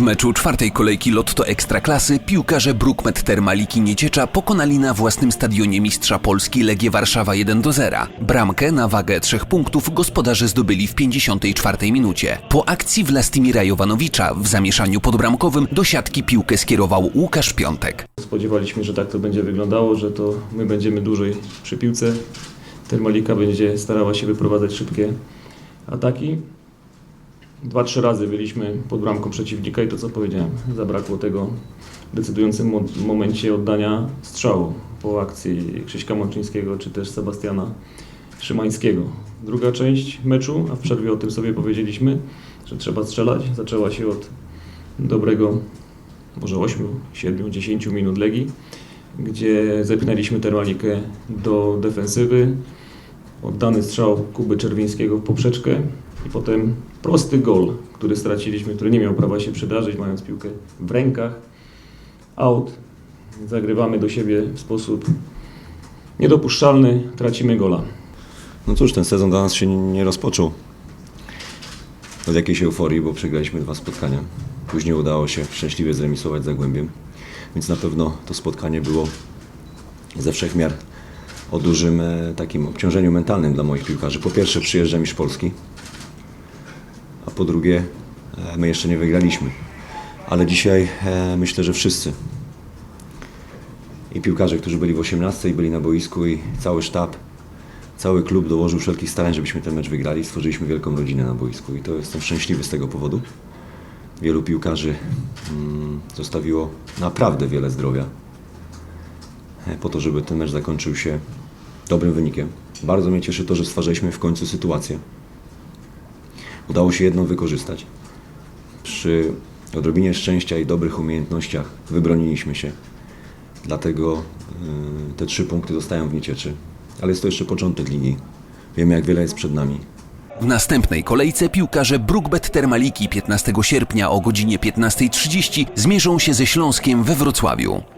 W meczu czwartej kolejki Lotto Ekstraklasy piłkarze Brookmet Termaliki Nieciecza pokonali na własnym stadionie mistrza Polski Legię Warszawa 1 do 0. Bramkę na wagę trzech punktów gospodarze zdobyli w 54 minucie. Po akcji Wlastimira Jowanowicza w zamieszaniu podbramkowym do siatki piłkę skierował Łukasz Piątek. Spodziewaliśmy, że tak to będzie wyglądało, że to my będziemy dłużej przy piłce. Termalika będzie starała się wyprowadzać szybkie ataki. Dwa, trzy razy byliśmy pod bramką przeciwnika i to co powiedziałem, zabrakło tego w decydującym mo- momencie oddania strzału po akcji Krzyśka Mączyńskiego czy też Sebastiana Szymańskiego. Druga część meczu, a w przerwie o tym sobie powiedzieliśmy, że trzeba strzelać, zaczęła się od dobrego może 8, 7, 10 minut Legii, gdzie zepchnęliśmy Termalikę do defensywy. Oddany strzał Kuby Czerwińskiego w poprzeczkę i potem prosty gol, który straciliśmy, który nie miał prawa się przydarzyć, mając piłkę w rękach. Out. Zagrywamy do siebie w sposób niedopuszczalny, tracimy gola. No cóż, ten sezon dla nas się nie rozpoczął od jakiejś euforii, bo przegraliśmy dwa spotkania. Później udało się szczęśliwie zremisować Zagłębiem, więc na pewno to spotkanie było ze wszech miar o dużym e, takim obciążeniu mentalnym dla moich piłkarzy. Po pierwsze przyjeżdża mistrz Polski, a po drugie e, my jeszcze nie wygraliśmy. Ale dzisiaj e, myślę, że wszyscy i piłkarze, którzy byli w 18 i byli na boisku i cały sztab Cały klub dołożył wszelkich starań, żebyśmy ten mecz wygrali. Stworzyliśmy wielką rodzinę na boisku i to jestem szczęśliwy z tego powodu. Wielu piłkarzy mm, zostawiło naprawdę wiele zdrowia e, po to, żeby ten mecz zakończył się dobrym wynikiem. Bardzo mnie cieszy to, że stwarzaliśmy w końcu sytuację. Udało się jedną wykorzystać. Przy odrobinie szczęścia i dobrych umiejętnościach wybroniliśmy się. Dlatego y, te trzy punkty zostają w niecieczy. Ale jest to jeszcze początek linii. Wiemy, jak wiele jest przed nami. W następnej kolejce piłkarze Brookbet Termaliki 15 sierpnia o godzinie 15.30 zmierzą się ze Śląskiem we Wrocławiu.